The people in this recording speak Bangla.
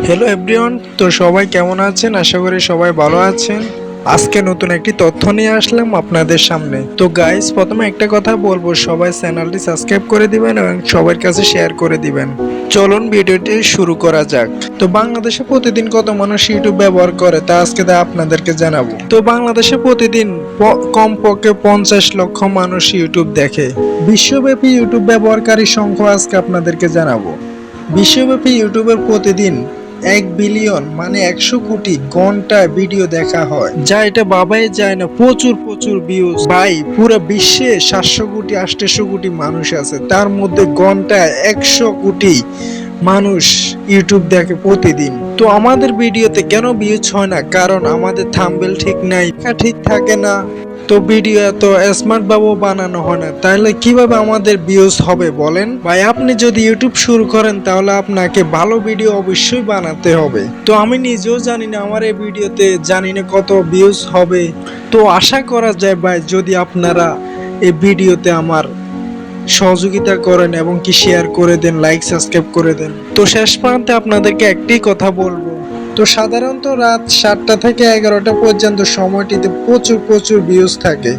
হ্যালো এভরিওয়ান তো সবাই কেমন আছেন? আশা করি সবাই ভালো আছেন। আজকে নতুন একটি তথ্য নিয়ে আসলাম আপনাদের সামনে। তো গাইস প্রথমে একটা কথা বলব। সবাই চ্যানেলটি সাবস্ক্রাইব করে দিবেন এবং সবার কাছে শেয়ার করে দিবেন। চলুন ভিডিওটি শুরু করা যাক। তো বাংলাদেশে প্রতিদিন কত মানুষ ইউটিউব ব্যবহার করে তা আজকে তা আপনাদেরকে জানাব। তো বাংলাদেশে প্রতিদিন কমপক্ষে পঞ্চাশ লক্ষ মানুষ ইউটিউব দেখে। বিশ্বব্যাপী ইউটিউব ব্যবহারকারী সংখ্যা আজকে আপনাদেরকে জানাব। বিশ্বব্যাপী ইউটিউবের প্রতিদিন এক বিলিয়ন মানে একশো কোটি ঘন্টায় ভিডিও দেখা হয়, যা এটা বাবাই যায় না, প্রচুর প্রচুর ভিউজ ভাই, পুরো বিশ্বে সাতশো কোটি, আটশো কোটি মানুষ আছে, তার মধ্যে ঘন্টায় একশো কোটি মানুষ ইউটিউব দেখে প্রতিদিন। তো আমাদের ভিডিওতে কেন ভিউজ হয় না? কারণ আমাদের থাম্বেল ঠিক নাই, ঠিক থাকে না। তো ভিডিও এত স্মার্ট ভাবে বানানো হয় না। তাহলে কীভাবে আমাদের ভিউজ হবে বলেন? ভাই, আপনি যদি ইউটিউব শুরু করেন, তাহলে আপনাকে ভালো ভিডিও অবশ্যই বানাতে হবে। তো আমি নিজেও জানি না আমার এই ভিডিওতে জানি না কত ভিউজ হবে। তো আশা করা যায় ভাই, যদি আপনারা এই ভিডিওতে আমার সহযোগিতা করেন এবং কি শেয়ার করে দেন লাইক সাবস্ক্রাইব করে দেন। তো শেষ প্রান্তে আপনাদেরকে একটি কথা বলব। তো সাধারণত রাত সাতটা থেকে এগারোটা পর্যন্ত সময়টিতে প্রচুর প্রচুর ভিউজ থাকে।